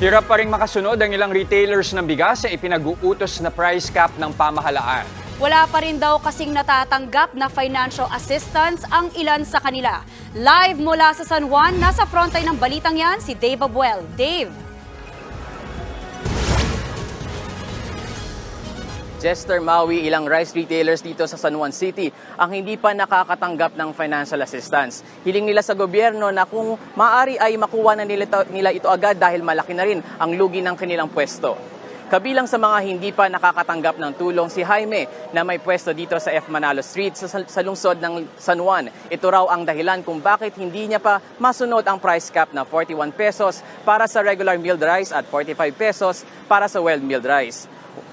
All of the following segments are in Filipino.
Hirap pa rin makasunod ang ilang retailers ng bigas sa ipinag-uutos na price cap ng pamahalaan. Wala pa rin daw kasing natatanggap na financial assistance ang ilan sa kanila. Live mula sa San Juan, nasa frontline ng balitang yan si Dave Abuel. Dave. Jester Maui, ilang rice retailers dito sa San Juan City ang hindi pa nakakatanggap ng financial assistance. Hiling nila sa gobyerno na kung maaari ay makuha na nila ito, nila ito agad dahil malaki na rin ang lugi ng kanilang pwesto. Kabilang sa mga hindi pa nakakatanggap ng tulong si Jaime na may pwesto dito sa F. Manalo Street sa, sa lungsod ng San Juan. Ito raw ang dahilan kung bakit hindi niya pa masunod ang price cap na 41 pesos para sa regular milled rice at 45 pesos para sa well milled rice.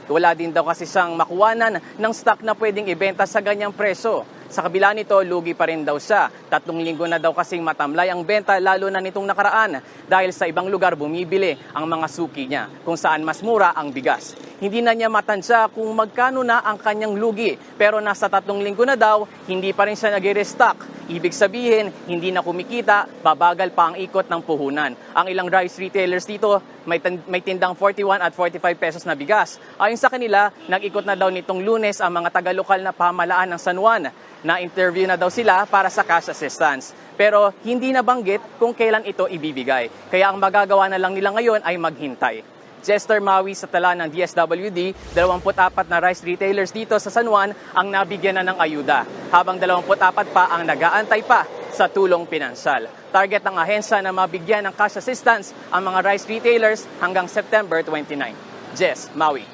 Wala din daw kasi siyang makuwanan ng stock na pwedeng ibenta sa ganyang presyo. Sa kabila nito, lugi pa rin daw siya. Tatlong linggo na daw kasing matamlay ang benta lalo na nitong nakaraan dahil sa ibang lugar bumibili ang mga suki niya kung saan mas mura ang bigas. Hindi na niya matansya kung magkano na ang kanyang lugi pero nasa tatlong linggo na daw, hindi pa rin siya nag-restock. Ibig sabihin, hindi na kumikita, babagal pa ang ikot ng puhunan. Ang ilang rice retailers dito may, may tindang 41 at 45 pesos na bigas. Ayon sa kanila, nag-ikot na daw nitong lunes ang mga taga-lokal na pamahalaan ng San Juan. Na-interview na daw sila para sa cash assistance. Pero hindi nabanggit kung kailan ito ibibigay. Kaya ang magagawa na lang nila ngayon ay maghintay. Jester Maui sa tala ng DSWD, 24 na rice retailers dito sa San Juan ang nabigyan na ng ayuda, habang 24 pa ang nag-aantay pa sa tulong pinansyal. Target ng ahensya na mabigyan ng cash assistance ang mga rice retailers hanggang September 29. Jess, Maui.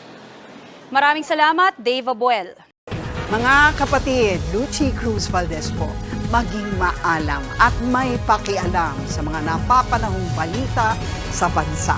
Maraming salamat, Dave Abuel. Mga kapatid, Lucy Cruz Valdez po, maging maalam at may pakialam sa mga napapanahong balita sa bansa.